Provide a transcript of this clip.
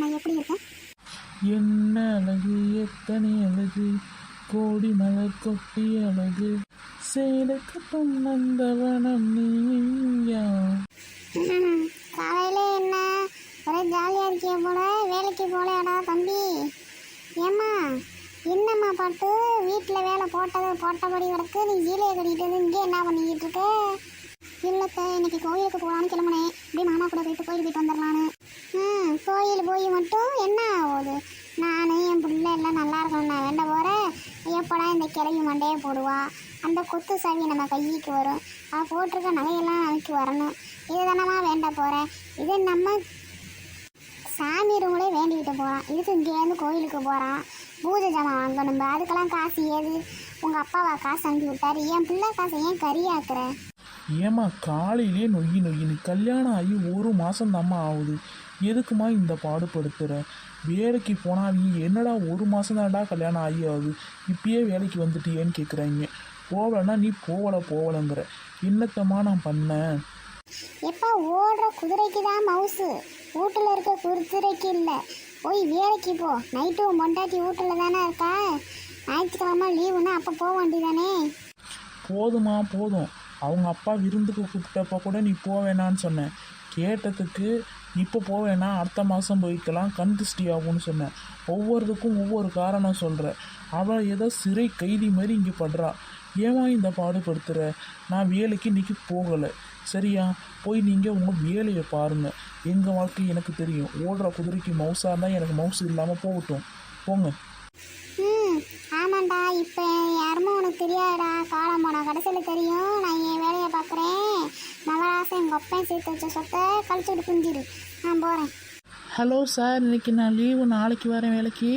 நான் எப்படி இருக்கேன்? என்ன அழகு எத்தனை அழகு? கோடி மலர் கொட்டி அழகு. சேலக்கட்டும் நந்தவனம் நீயா? காலையில என்ன? ஒரே ஜாலியாக இருக்கிய போல வேலைக்கு போலையாடா தம்பி? ஏம்மா என்னம்மா பாட்டு? வீட்டில் வேலை போட்டது போட்டபடி கிடக்கு நீ ஜீலையை கட்டிட்டு இங்கே என்ன பண்ணிக்கிட்டு இருக்க? இல்லத்த இன்னைக்கு கோயிலுக்கு போகலான்னு கிளம்புனேன். இப்படி மாமா கூட போயிட்டு கோயில் போயிட்டு வந்துடலான்னு ம் கோயில் போய் மட்டும் என்ன ஆகுது? நான் என் பிள்ளை எல்லாம் நல்லா இருக்கணும் நான் வேண்ட போகிறேன் எப்படா இந்த கிளவி மண்டையை போடுவா? அந்த கொத்து சாவி நம்ம கைக்கு வரும். அவள் போட்டிருக்க நகையெல்லாம் நமக்கு வரணும். இது தானம்மா வேண்ட போகிறேன் இது நம்ம சாமி ரூம்லேயே வேண்டிக்கிட்டு போகிறான் இதுக்கு இங்கேருந்து கோயிலுக்கு போகிறான் பூஜை ஜாமான் வாங்கணும். அதுக்கெல்லாம் காசு ஏது உங்கள் அப்பாவா காசு அனுப்பி விட்டாரு. என் பிள்ளை காசை ஏன் கறியாக்குறேன் ஏம்மா காலையிலே நொய்யி நொய்யின்னு கல்யாணம் ஆகி ஒரு மாதம் தாம்மா ஆகுது. எதுக்குமா இந்த பாடுபடுத்துகிற வேலைக்கு போனால் நீ என்னடா ஒரு மாதம் தான்டா கல்யாணம் ஆகி ஆகுது. இப்பயே வேலைக்கு வந்துட்டியேன்னு கேட்குறாங்க போகலன்னா நீ போகல போகலங்கிற. என்னத்தம்மா நான் பண்ணேன் எப்போ ஓடுற குதிரைக்கு தான் மவுசு வீட்டில் இருக்க குதிரைக்கு இல்லை. போய் வேலைக்கு போ. நைட்டு உன் பொண்டாட்டி வீட்டில் தானே இருக்கா? ஞாயிற்றுக்கிழமை லீவுன்னா அப்போ போக வேண்டியதானே போதுமா போதும். அவங்க அப்பா விருந்துக்கு கூப்பிட்டப்ப கூட நீ போவேணான்னு சொன்னேன். கேட்டதுக்கு இப்போ போவேணா அடுத்த மாதம் போய்க்கலாம் கண் திருஷ்டி ஆகும்னு சொன்னேன். ஒவ்வொருத்துக்கும் ஒவ்வொரு காரணம் சொல்கிற அவள் ஏதோ சிறை கைதி மாதிரி இங்கே படுறா. ஏமா இந்த பாடுபடுத்துகிற நான் வேலைக்கு இன்றைக்கி போகலை. சரியா போய் நீங்கள் உங்கள் வேலையை பாருங்கள் எங்கள் வாழ்க்கை எனக்கு தெரியும். ஓடுற குதிரைக்கு மவுசாக இருந்தால் எனக்கு மவுசு இல்லாமல் போகட்டும். போங்க. ம் ஆமாண்டா இப்போ யாருமே உனக்கு தெரியாதா காலம் போனால் கடைசியில் தெரியும். அப்பையும் சேர்த்து வச்ச சொத்தை கழிச்சுட்டு குஞ்சிரு நான் போகிறேன் ஹலோ சார் இன்னைக்கு நான் லீவு நாளைக்கு வரேன் வேலைக்கு.